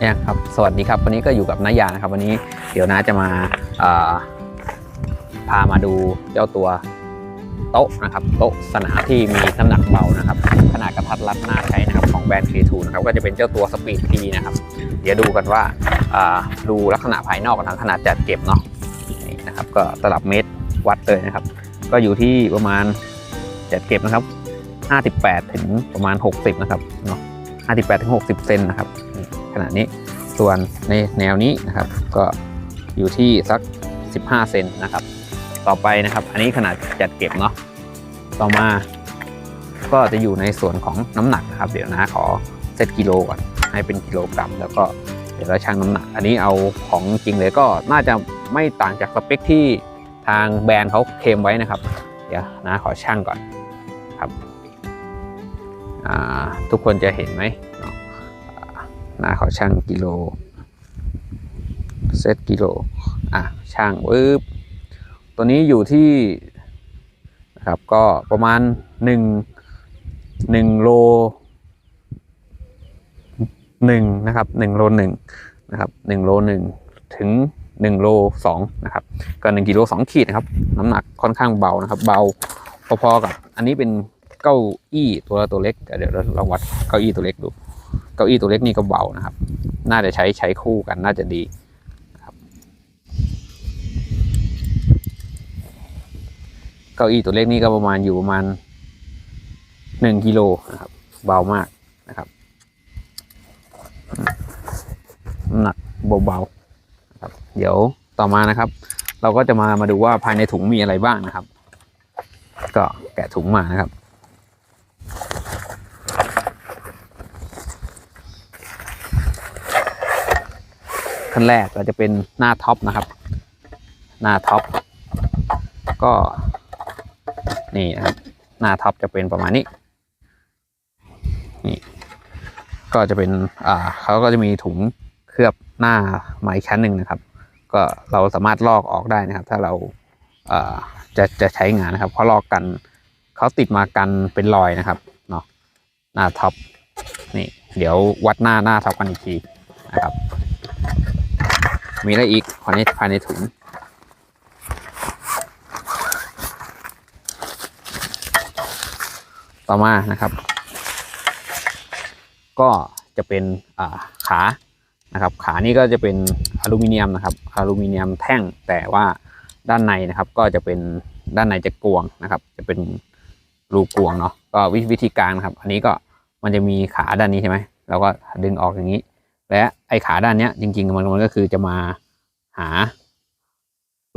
เนี่ยครับ สวัสดีครับ วันนี้ก็อยู่กับนายานะครับ วันนี้เดี๋ยวน้าจะมาพามาดูเจ้าตัวโต๊ะนะครับ โต๊ะสนามที่มีน้ำหนักเบานะครับ ขนาดกระทัดรัดน่าใช้นะครับของแบรนด์ K2 นะครับ ก็จะเป็นเจ้าตัว Speed P นะครับ เดี๋ยวดูกันว่าาดูลักษณะภายนอกกันทั้งขนาดจัดเก็บเนาะนี่นะครับ ก็ตลับเมตรวัดเลยนะครับ ก็อยู่ที่ประมาณจัดเก็บนะครับ 58 ถึงประมาณ 60 นะครับเนาะ58ถึง60 เซนนะครับ ขนาดนี้ ส่วนในแนวนี้นะครับ ก็อยู่ที่สัก 15 เซนนะครับ ต่อไปนะครับ อันนี้ขนาดจัดเก็บเนาะต่อมา ก็จะอยู่ในส่วนของน้ำหนักนะครับ เดี๋ยวนะขอเซตกิโลก่อนให้เป็นกิโลกรัม แล้วก็เดี๋ยวเราชั่งน้ำหนัก อันนี้เอาของจริงเลยก็น่าจะไม่ต่างจากสเปคที่ทางแบรนด์เขาเคลมไว้นะครับ เดี๋ยวนะขอชั่งก่อนครับทุกคนจะเห็นไหมเนาะานะขอชั่งกิโล เซตกิโล อะ ช่างวืบตัวนี้อยู่ที่นะครับก็ประมาณ1 1โล1นะครับ1โล1นะครับ1โล1ถึง1โล2นะครับก็1กิโล2ขีดนะครับ น้ำหนักค่อนข้างเบานะครับ เบาพอๆกับ อันนี้เป็นเก้าอี้ตัวตัวเล็ก เดี๋ยวเราลองวัดเก้าอี้ตัวเล็กดู เก้าอี้ตัวเล็กนี่ก็เบานะครับ น่าจะใช้ใช้คู่กันน่าจะดีครับเก้าอี้ตัวเล็กนี่ก็ประมาณอยู่ประมาณหนึ่งกิโลนะครับ เบามากนะครับน้ำหนักเบาๆครับเดี๋ยวต่อมานะครับ เราก็จะมามาดูว่าภายในถุงมีอะไรบ้างนะครับ ก็แกะถุงมานะครับ ขั้นแรกเราจะเป็นหน้าท็อปนะครับ หน้าท็อปก็นี่นะครับหน้าท็อปจะเป็นประมาณนี้นี่ก็จะเป็นอ่าเขาก็จะมีถุงเคลือบหน้าไมาอีกชั้นหนึ่งนะครับ ก็เราสามารถลอกออกได้นะครับ ถ้าเราเอ่อจะจะใช้งานนะครับเพราะลอกกันเขาติดมากันเป็นรอยนะครับเนาะหน้าท็อปนี่เดี๋ยววัดหน้าหน้าท็อปกันอีกทีนะครับ มีอะไรอีกภายในภายในถุงต่อมานะครับ ก็จะเป็นขานะครับ ขานี่ก็จะเป็นอลูมิเนียมนะครับอลูมิเนียมแท่งแต่ว่าด้านในนะครับ ก็จะเป็นด้านในจะกวงนะครับ จะเป็นรูกวงเนาะก็วิวิธีการนะครับ อันนี้ก็มันจะมีขาด้านนี้ใช่ไหมเราก็ดึงออกอย่างนี้ และ ไอ้ขาด้านเนี้ยจริงๆมันมันก็คือจะมาหา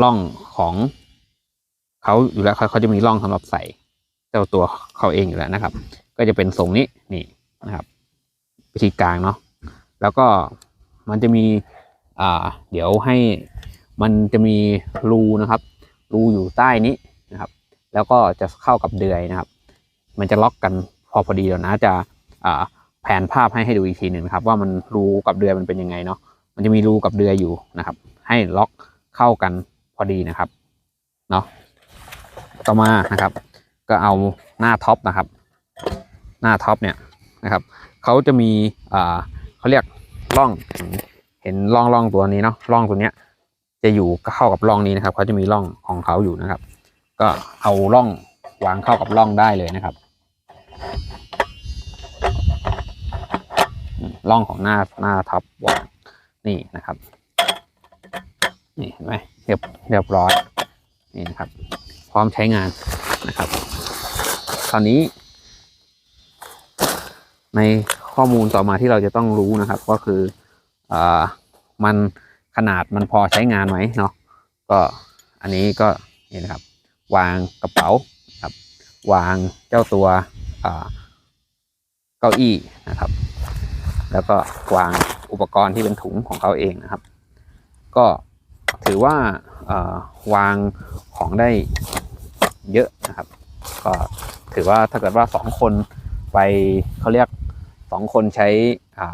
ร่องของเขาอยู่แล้วเขาเขาจะมีร่องสำหรับใส่เจ้าตัวเขาเองอยู่แล้วนะครับ ก็จะเป็นทรงนี้นี่นะครับ วิธีกลางเนาะแล้วก็มันจะมีอ่าเดี๋ยวให้มันจะมีรูนะครับ รูอยู่ใต้นี้นะครับ แล้วก็จะเข้ากับเดือยนะครับ มันจะล็อกกันพอพอดีเดี๋ยวนะจะอ่า แผนภาพให้ให้ดูอีกทีหนึ่งนะครับ ว่ามันรูกับเดือยมันเป็นยังไงเนาะมันจะมีรูกับเดือยอยู่นะครับ ให้ล็อกเข้ากันพอดีนะครับเนาะต่อมานะครับ ก็เอาหน้าท็อปนะครับ หน้าท็อปเนี่ยนะครับเขาจะมีอ่าเขาเรียกร่องเห็นร่องร่องตัวนี้เนาะร่องตัวเนี้ย จะอยู่เข้ากับร่องนี้นะครับเขาจะมีร่องของเขาอยู่นะครับ ก็เอาร่องวางเข้ากับร่องได้เลยนะครับ ร่องของหน้าหน้าท็อปวางนี่นะครับ นี่เห็นไหมเรียบเรียบร้อยนี่นะครับ พร้อมใช้งานนะครับคราวนี้ ในข้อมูลต่อมาที่เราจะต้องรู้นะครับ ก็คืออ่ามันขนาดมันพอใช้งานไหมเนาะก็อันนี้ก็นี่นะครับ วางกระเป๋าครับ วางเจ้าตัวอ่าเก้าอี้นะครับ แล้วก็วางอุปกรณ์ที่เป็นถุงของเขาเองนะครับ ก็ถือว่าวางของได้เยอะนะครับ ก็ถือว่าถ้าเกิดว่าสองคนไปเขาเรียกสองคนใช้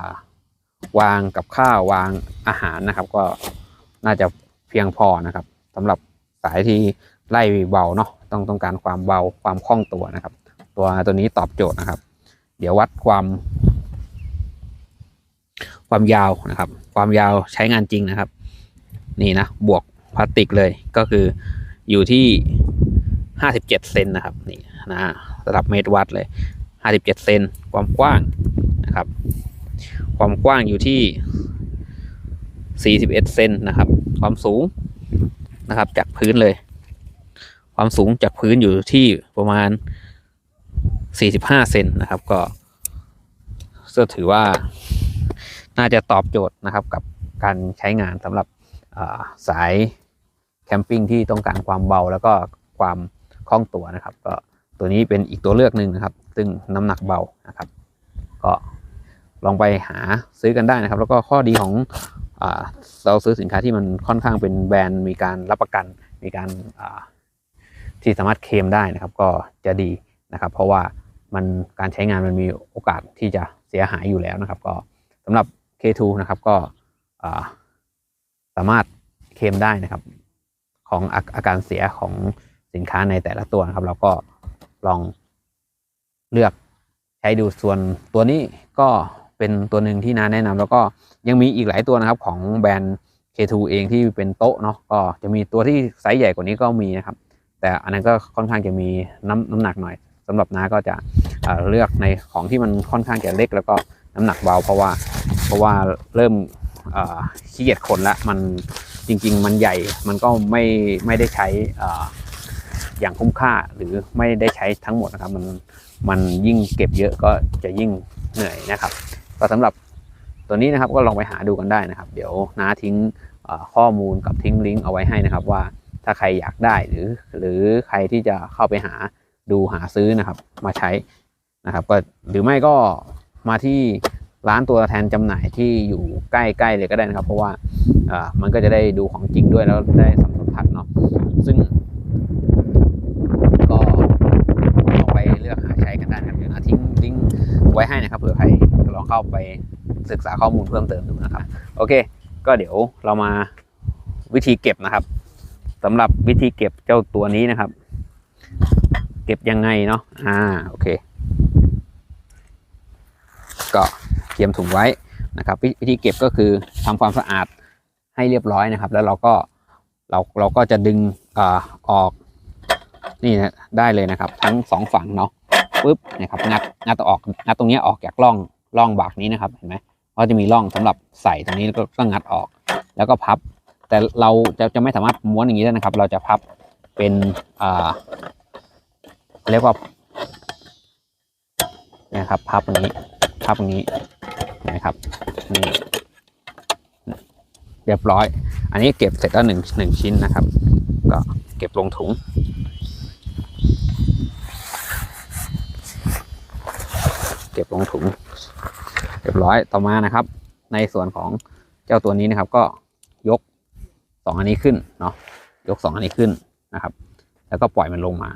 าวางกับข้าววางอาหารนะครับ ก็น่าจะเพียงพอนะครับสำหรับสายที่ไล่เบาเนาะต้องต้องการความเบาความคล่องตัวนะครับ ตัวตัวนี้ตอบโจทย์นะครับ เดี๋ยววัดความ ความยาวนะครับ ความยาวใช้งานจริงนะครับ นี่นะ บวกพลาสติกเลยก็คืออยู่ที่ห้าสิบเจ็ดเซนนะครับนี่นะระดับเมตรวัดเลยห้าสิบเจ็ดเซนความกว้างนะครับ ความกว้างอยู่ที่สี่สิบเอ็ดเซนนะครับ ความสูงนะครับจากพื้นเลย ความสูงจากพื้นอยู่ที่ประมาณสี่สิบห้าเซนนะครับ ก็ก็ถือว่า น่าจะตอบโจทย์นะครับกับการใช้งานสำหรับาสายแคมปิ้งที่ต้องการความเบาแล้วก็ความคล่องตัวนะครับก็ตัวนี้เป็นอีกตัวเลือกหนึ่งนะครับ ซึ่งน้ำหนักเบานะครับ ก็ลองไปหาซื้อกันได้นะครับ แล้วก็ข้อดีของเราซื้อสินค้าที่มันค่อนข้างเป็นแบรนด์มีการรับประกัน มีการาที่สามารถเคลมได้นะครับ ก็จะดีนะครับ เพราะว่ามันการใช้งานมันมีโอกาสที่จะเสียหายอยู่แล้วนะครับ ก็สำหรับ K2 นะครับก็สามารถเคลมได้นะครับ ของอาการเสียของสินค้าในแต่ละตัวนะครับ เราก็ลองเลือกใช้ดูส่วนตัวนี้ก็เป็นตัวหนึ่งที่น้าแนะนำแล้วก็ยังมีอีกหลายตัวนะครับของแบรนด์ K2 เองที่เป็นโต๊ะเนาะก็จะมีตัวที่ไซส์ใหญ่กว่านี้ก็มีนะครับ แต่อันนั้นก็ค่อนข้างจะมีน้ำน้ำหนักหน่อยสำหรับน้าก็จะเเลือกในของที่มันค่อนข้างจะเล็ก แล้วก็น้ำหนักเบาเพราะว่า เพราะว่าเริ่มขี้เกียจขนละมันจริง ๆ มันใหญ่มันก็ไม่ไม่ได้ใช้ออย่างคุ้มค่าหรือไม่ได้ใช้ทั้งหมดนะครับ มันมันยิ่งเก็บเยอะก็จะยิ่งเหนื่อยนะครับ ก็สำหรับตัวนี้นะครับก็ลองไปหาดูกันได้นะครับ เดี๋ยวน้าทิ้งข้อมูลกับทิ้งลิงก์เอาไว้ให้นะครับ ว่าถ้าใครอยากได้หรือ หรือใครที่จะเข้าไปหาดูหาซื้อนะครับ มาใช้นะครับ ก็หรือไม่ก็มาที่ ร้านตัวแทนจำหน่ายที่อยู่ใกล้ๆเลยก็ได้นะครับ เพราะว่ามันก็จะได้ดูของจริงด้วยแล้วได้สัมผัสเนาะซึ่งก็ลองไปเลือกหาใช้กันได้นะครับเดี๋ยวนะทิ้งลิงก์ไว้ให้นะครับเผื่อใครลองเข้าไปศึกษาข้อมูลเพิ่มเติมดูนะครับ โอเค ก็เดี๋ยวเรามาวิธีเก็บนะครับสำหรับวิธีเก็บเจ้าตัวนี้นะครับ เก็บยังไงเนาะอ่าโอเค ก็ รียมถุงไว้นะครับ วิธีเก็บก็คือทำความสะอาดให้เรียบร้อยนะครับ แล้วเราก็เราเราก็จะดึงอออกนี่นะได้เลยนะครับ ทั้งสองฝั่งเนาะปุ๊บนะครับงัดงัดออกงัดตรงนี้ออกจากร่องร่องบากนี้นะครับเห็นไหมเพราะจะมีร่องสำหรับใส่ตรงนี้แล้วก็ก็งัดออก แล้วก็พับ แต่เราจะจะไม่สามารถม้วนอย่างนี้ได้นะครับ เราจะพับเป็นอ่าเรียกว่านี่ยครับพับอย่างนี้พับอย่างนี้ นะครับนี่เรียบร้อย อันนี้เก็บเสร็จแล้วหนึ่งหนึ่งชิ้นนะครับ ก็เก็บลงถุง เก็บลงถุง เรียบร้อยต่อมานะครับ ในส่วนของเจ้าตัวนี้นะครับ ก็ยกสองอันนี้ขึ้นเนาะยกสองอันนี้ขึ้นนะครับ แล้วก็ปล่อยมันลงมา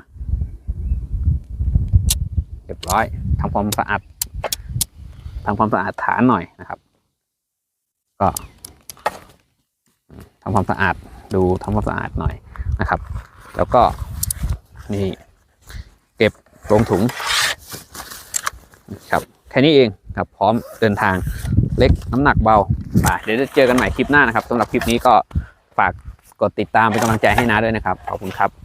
เรียบร้อยทำความสะอาด ทำความสะอาดฐานหน่อยนะครับ ก็ทำความสะอาดดูทำความสะอาดหน่อยนะครับ แล้วก็นี่เก็บลงถุงครับแค่นี้เองครับพร้อมเดินทางเล็กน้ำหนักเบาไปเดี๋ยวจะเจอกันใหม่คลิปหน้านะครับสำหรับคลิปนี้ก็ฝากกดติดตามเป็นกำลังใจให้น้าด้วยนะครับ ขอบคุณครับ